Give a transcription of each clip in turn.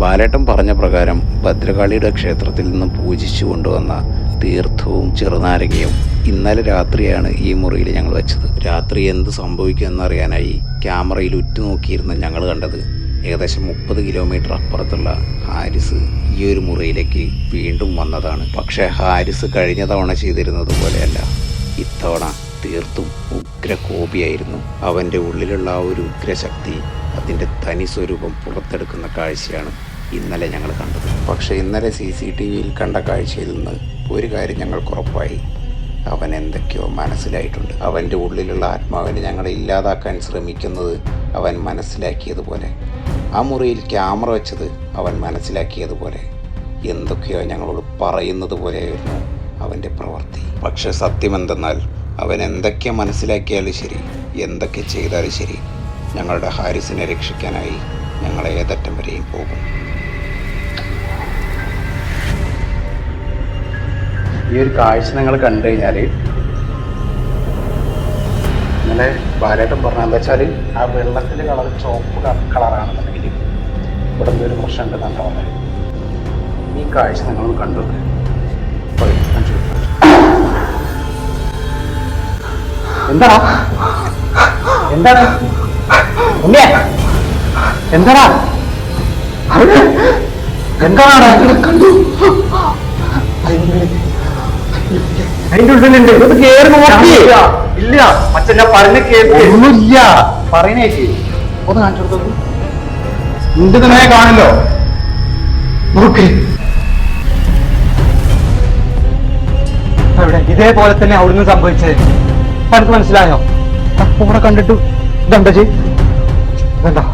ബാലേട്ടൻ പറഞ്ഞ പ്രകാരം ഭദ്രകാളിയുടെ ക്ഷേത്രത്തിൽ നിന്ന് പൂജിച്ചു കൊണ്ടുവന്ന തീർത്ഥവും ചെറുനാരകയും ഇന്നലെ രാത്രിയാണ് ഈ മുറിയിൽ ഞങ്ങൾ വെച്ചത്. രാത്രി എന്ത് സംഭവിക്കും അറിയാനായി ക്യാമറയിൽ ഉറ്റുനോക്കിയിരുന്ന ഞങ്ങൾ കണ്ടത് ഏകദേശം മുപ്പത് കിലോമീറ്റർ അപ്പുറത്തുള്ള ഹാരിസ് ഈ ഒരു മുറിയിലേക്ക് വീണ്ടും വന്നതാണ്. പക്ഷേ ഹാരിസ് കഴിഞ്ഞ തവണ ചെയ്തിരുന്നത് പോലെയല്ല. ഇത്തവണ തീർത്തും ഉഗ്രകോപിയായിരുന്നു. അവന്റെ ഉള്ളിലുള്ള ആ ഒരു ഉഗ്രശക്തി അതിന്റെ തനി സ്വരൂപം പുറത്തെടുക്കുന്ന കാഴ്ചയാണ് ഇന്നലെ ഞങ്ങൾ കണ്ടത്. പക്ഷേ ഇന്നലെ സി സി ടി വിയിൽ കണ്ട കാഴ്ചയിൽ നിന്ന് ഒരു കാര്യം ഞങ്ങൾക്ക് ഉറപ്പായി. അവൻ എന്തൊക്കെയോ മനസ്സിലായിട്ടുണ്ട്. അവന്റെ ഉള്ളിലുള്ള ആത്മാവിനെ ഞങ്ങളെ ഇല്ലാതാക്കാൻ ശ്രമിക്കുന്നത് അവൻ മനസ്സിലാക്കിയതുപോലെ. ആ മുറിയിൽ ക്യാമറ വെച്ചത് അവൻ മനസ്സിലാക്കിയതുപോലെ. എന്തൊക്കെയോ ഞങ്ങളോട് പറയുന്നത് പോലെയായിരുന്നു അവന്റെ പ്രവൃത്തി. പക്ഷെ സത്യം എന്തെന്നാൽ അവൻ എന്തൊക്കെ മനസ്സിലാക്കിയാലും ശരി എന്തൊക്കെ ചെയ്താലും ശരി ഞങ്ങളുടെ ഹാരിസിനെ രക്ഷിക്കാനായി ഞങ്ങൾ ഏതറ്റം വരെയും പോകും ഈ ഒരു കാഴ്ച നിങ്ങൾ കണ്ടു കഴിഞ്ഞാൽ ഇന്നലെ ബാലേട്ടൻ പറഞ്ഞ എന്താ വെച്ചാൽ ആ വെള്ളത്തിന്റെ കളർ ചോപ്പ് കളറാണെന്നുണ്ടെങ്കിൽ ഇവിടെ ഒരു പ്രശ്നം ഉണ്ടെന്നാണ് പറഞ്ഞത് ഈ കാഴ്ച നിങ്ങളൊന്ന് കണ്ടു നോക്ക്. എന്താടാ? എന്താണ് ഉണ്ണിയെ? എന്താടാ? എന്താടാ? കണ്ടു? അതിന്റെ ഉള്ളിലുണ്ട്. ഇത് കേറി നോക്കി ഇല്ല. പറഞ്ഞ കേൾക്ക് ഒന്നുമില്ല. പറയുന്നേക്ക് ഒന്ന് കാണിച്ചു കൊടുത്തു? നിന്റെ തന്നെ കാണല്ലോ. നോക്ക്. ഇതേപോലെ തന്നെ അവിടുന്ന് സംഭവിച്ചത്. എനിക്ക് മനസ്സിലായോ? ഓടെ കണ്ടിട്ട് ഇതെന്താ ചെയ്? ചിട്ടി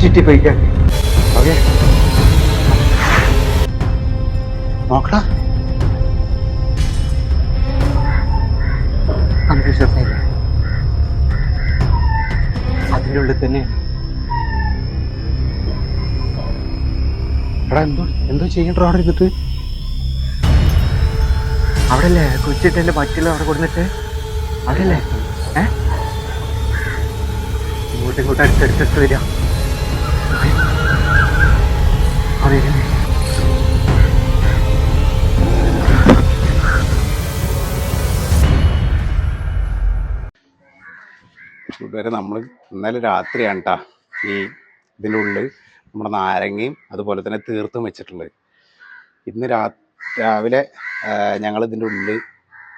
ചുറ്റിപ്പോയിക്കാൻ ഓക്കെ. നോക്കടാ. നമുക്ക് തന്നെ. എന്തോ എന്തോ ചെയ്യണ്ടോ അവിടെ ഇരുന്നിട്ട്? അവിടെ അല്ലേ കൊച്ചിട്ടല്ലേ മറ്റുള്ള അവിടെ കൊടുത്തിട്ട് അവിടെ അല്ലേ ഏ? ഇങ്ങോട്ടും അടുത്തടുത്തടുത്ത് വരിക. കൂട്ടുകാരെ നമ്മൾ ഇന്നലെ രാത്രിയാണ് കേട്ടാ ഈ ഇതിന്റെ ഉള്ളിൽ നമ്മുടെ നാരങ്ങയും അതുപോലെ തന്നെ തീർത്തും വെച്ചിട്ടുള്ളത്. ഇന്ന് രാ രാവിലെ ഞങ്ങൾ ഇതിന്റെ ഉള്ളിൽ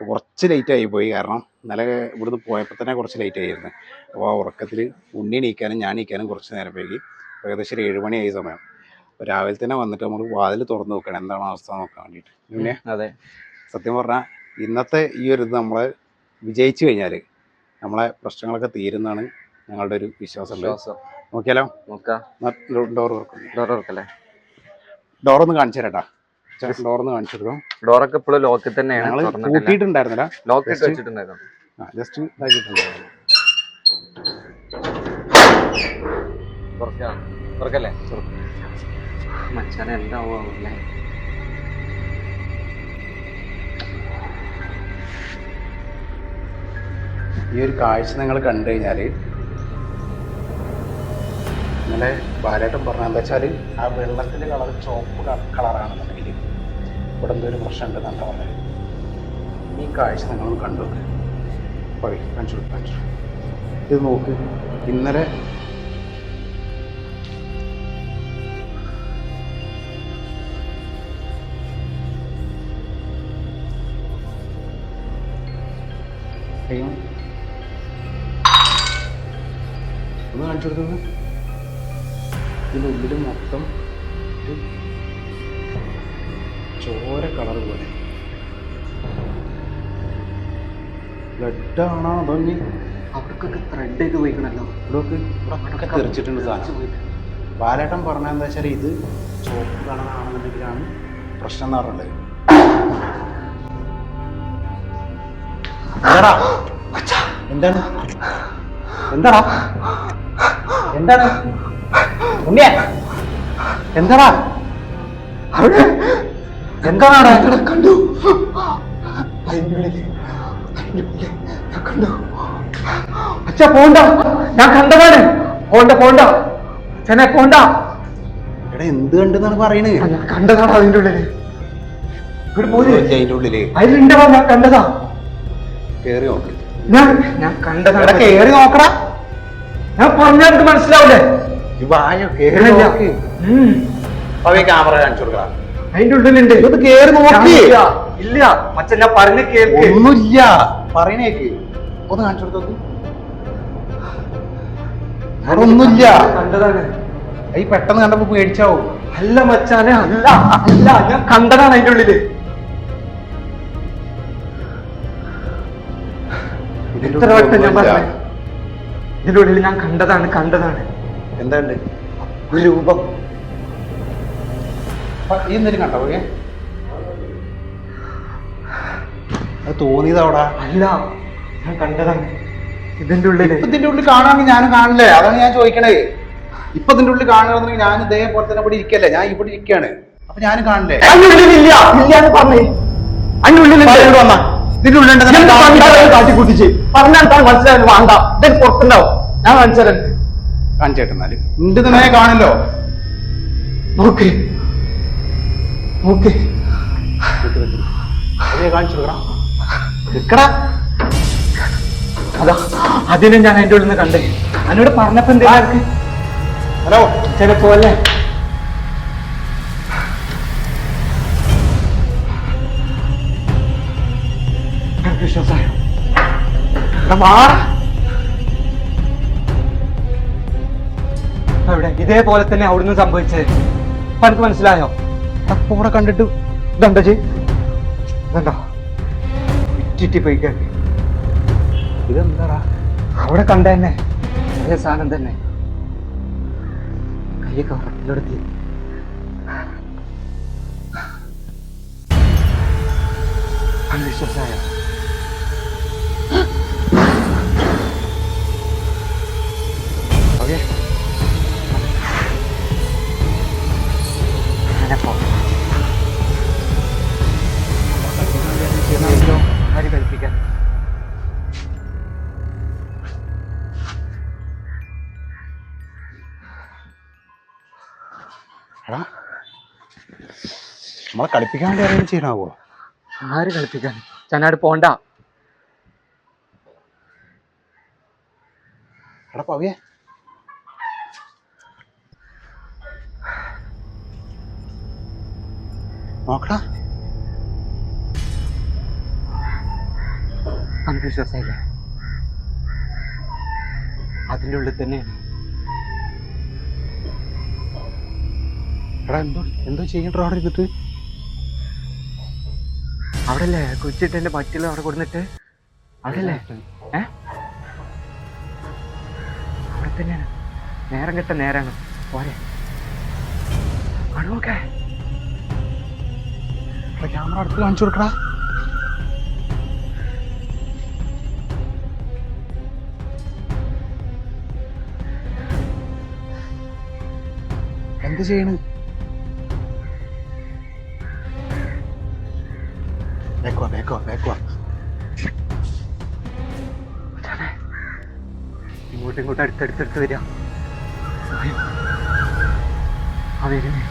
കുറച്ച് ലേറ്റ് ആയിപ്പോയി പോയി. കാരണം ഇന്നലെ ഇവിടുന്ന് പോയപ്പോൾ തന്നെ കുറച്ച് ലേറ്റ് ആയിരുന്നു. അപ്പോൾ ആ ഉറക്കത്തിൽ ഉണ്ണി നീക്കാനും ഞാൻ നീക്കാനും കുറച്ച് നേരം വൈകി. ഏകദേശം ഒരു ഏഴ് മണിയായി സമയം. അപ്പോൾ രാവിലെ തന്നെ വന്നിട്ട് നമ്മൾ വാതിൽ തുറന്ന് നോക്കണം. എന്താണ് അവസ്ഥ നോക്കാൻ വേണ്ടിയിട്ട് പിന്നെ അതെ. സത്യം പറഞ്ഞാൽ ഇന്നത്തെ ഈ ഒരു ഇത് നമ്മൾ വിജയിച്ചു കഴിഞ്ഞാൽ നമ്മളെ പ്രശ്നങ്ങളൊക്കെ തീരുന്നതാണ് ഞങ്ങളുടെ ഒരു വിശ്വാസം വിശ്വാസം. നോക്കിയാലോ? നോക്കാം. ഡോർ തുറക്കും ഡോർ തുറക്കല്ലേ? ഡോർ ഒന്ന് കാണിച്ചു തരാട്ടാ. ഡോർ ഒന്ന് കാണിച്ചു കൊടുക്കും ഡോറൊക്കെ ഇപ്പോഴും ലോക്കിൽ തന്നെയാണ്. കൂട്ടിയിട്ടുണ്ടായിരുന്നില്ല. ലോക്ക് വെച്ചിട്ടുണ്ടായിരുന്നു. ജസ്റ്റ് ഇതാക്കിയിട്ടുണ്ടായിരുന്നു. തുറക്കാം. തുറക്കല്ലേ? മച്ചാനെ എന്താവുമല്ലേ ഈ ഒരു കാഴ്ച നിങ്ങൾ കണ്ടു കഴിഞ്ഞാൽ ഇന്നലെ ഭാര്യയായിട്ടും പറഞ്ഞ എന്താ വെച്ചാൽ ആ വെള്ളത്തിന്റെ കളർ ചുവപ്പ് കളറാണെന്നുണ്ടെങ്കിൽ ഇവിടെ എന്തോ ഒരു പ്രശ്നം ഉണ്ടെന്നാണ് പറഞ്ഞത്. ഈ കാഴ്ച നിങ്ങളൊന്ന് കണ്ടു പോയി കാണിച്ചു കാണിച്ചു ഇത് നോക്ക്. ഇന്നലെ. ഒന്ന് കാണിച്ചു കൊടുക്കുന്നത് ഇതിന്റെ ഉള്ളിൽ മൊത്തം ഒരു ചോര കളർ പോലെ. ബ്ലഡാണോ അതോ ഇനി അവർക്കൊക്കെ ത്രെഡൊക്കെ പോയിക്കണല്ലോ ഇവിടെയൊക്കെ ഇവിടെ തെറിച്ചിട്ടുണ്ട് സാധനം. ബാലേട്ടൻ എന്താ വെച്ചാൽ ഇത് ചുവപ്പ് കളറാണെന്നുണ്ടെങ്കിലാണ് പ്രശ്നം എന്ന് പറഞ്ഞത് എന്താടാ? എന്താണ്? എന്താടാ? എന്താണ്? ഉണ്ണിയ? എന്താടാ? അവിടെ എന്താണ്? കണ്ടു? കണ്ടു? അച്ഛ പോണ്ട. ഞാൻ കണ്ടതാണ്. പോണ്ട പോണ്ട. അച്ഛനെ പോണ്ട. എടാ എന്ത് കണ്ടെന്നാണ് പറയണേ? ഞാൻ കണ്ടതാണ് അതിന്റെ ഉള്ളിൽ? ഇങ്ങോട്ട് പോര്. അതിന്റെ ഉള്ളിൽ. അതിലുണ്ടോ ഞാൻ കണ്ടതാ. കേറി നോക്ക്. ഞാൻ ഞാൻ കണ്ടതാണ്. കേറി നോക്കടാ. ഞാൻ പറഞ്ഞാൽ എനിക്ക് മനസ്സിലാവില്ലേ വായോ കേറി. നോക്ക്. ക്യാമറ കാണിച്ചു കൊടുക്കാം. അതിന്റെ ഉള്ളിലുണ്ട്. ഇത് കേറി നോക്കി. ഇല്ല. മച്ച ഞാൻ പറഞ്ഞ കേൾക്ക്. ഒന്നുമില്ല. പറയണേക്ക് ഒന്ന് കാണിച്ചു കൊടുത്തു അവിടെ ഒന്നുമില്ല. കണ്ടതാണ് ഈ പെട്ടെന്ന് കണ്ടപ്പോ പേടിച്ചാവും. അല്ല മച്ചാനെ അല്ല അല്ല ഞാൻ കണ്ടതാണ് അതിന്റെ ഉള്ളിൽ. എത്ര വട്ടം ഞാൻ പറഞ്ഞു? ഇതിന്റെ ഉള്ളിൽ ഞാൻ കണ്ടതാണ് കണ്ടതാണ്. എന്താണ്ട് രൂപം. ഈ എന്തെങ്കിലും കണ്ടോ ഓക്കെ അത് തോന്നിയതാവടാ അല്ല ഞാൻ കണ്ടതാണ്. ഇതിന്റെ ഉള്ളിൽ ഇതിന്റെ ഉള്ളിൽ കാണാമെങ്കിൽ ഞാൻ കാണില്ലേ? അതാണ് ഞാൻ ചോദിക്കണേ. ഇപ്പൊ ഇതിന്റെ ഉള്ളിൽ കാണുകയാണെങ്കിൽ ഞാൻ ഇതേപോലെ തന്നെ ഇവിടെ ഇരിക്കല്ലേ? ഞാൻ ഇവിടെ ഇരിക്കാണ് അപ്പൊ ഞാൻ കാണില്ലേ? ഇല്ല എന്ന് പറഞ്ഞേ. വന്നാ ഇതിന്റെ കാട്ടിക്കൂട്ടിച്ച് പറഞ്ഞാൽ താൻ മനസ്സിലായാലും വേണ്ട. ഇതൊക്കെ പുറത്തുണ്ടാവും ഞാൻ മനസ്സിലായി കാണിച്ചേട്ടെന്നാൽ നിന്റെ തന്നെ കാണല്ലോ. നോക്ക്. അതേ നിക്കടാ. അതിനെ ഞാൻ എന്റെ ഉള്ളിൽ നിന്ന് കണ്ടേ. എന്നോട് പറഞ്ഞപ്പോ എന്താ ഹലോ. ചിലപ്പോ അല്ലേ. ഇതേപോലെ തന്നെ അവിടുന്ന് സംഭവിച്ചത് ഇപ്പൊ എനിക്ക് മനസ്സിലായോ? അപ്പൊ ഇവിടെ കണ്ടിട്ട് ഇതണ്ട ചേ ഇതുണ്ടോ ഇറ്റിറ്റി പോയി കേട്ടി ഇതെന്താടാ? അവിടെ കണ്ട തന്നെ. അതേ സാധനം തന്നെ. കയ്യൊക്കെ ഉറപ്പിലെടുത്തി. വിശ്വാസായ അങ്ങനെ പോ ആര് കൽപ്പിക്കാൻ എടാ നമ്മളെ കളിപ്പിക്കാൻ വേണ്ടി ആരെങ്കിലും ചെയ്യണാവോ ആര് കളിപ്പിക്കാൻ? ചനാട് പോണ്ട. എടാ പവിയെ. നോക്കടാ. നമുക്ക് വിശ്വാസമില്ല അതിന്റെ ഉള്ളിൽ തന്നെയാണ്. എന്തോ എന്തോ ചെയ്യണ്ടോ അവിടെ ഇരുന്നിട്ട്? അവിടെ അല്ലേ കൊച്ചിട്ടെന്റെ പറ്റില്ല അവിടെ കൊടുന്നിട്ട്? അവിടെ അല്ലേ ഏ? അവിടെ തന്നെയാണ്. നേരം കെട്ട നേരാണ് പോരെ. അടുവൊക്കെ ക്യാമറ അടുത്ത് കാണിച്ചു കൊടുക്കടാ. എന്ത് ചെയ്യണ്? വേക്കുവാ വേക്കുവാ വേക്കുവാ ഇങ്ങോട്ടും ഇങ്ങോട്ടും അടുത്തടുത്തടുത്ത് വരിക. ആ വരുന്നേ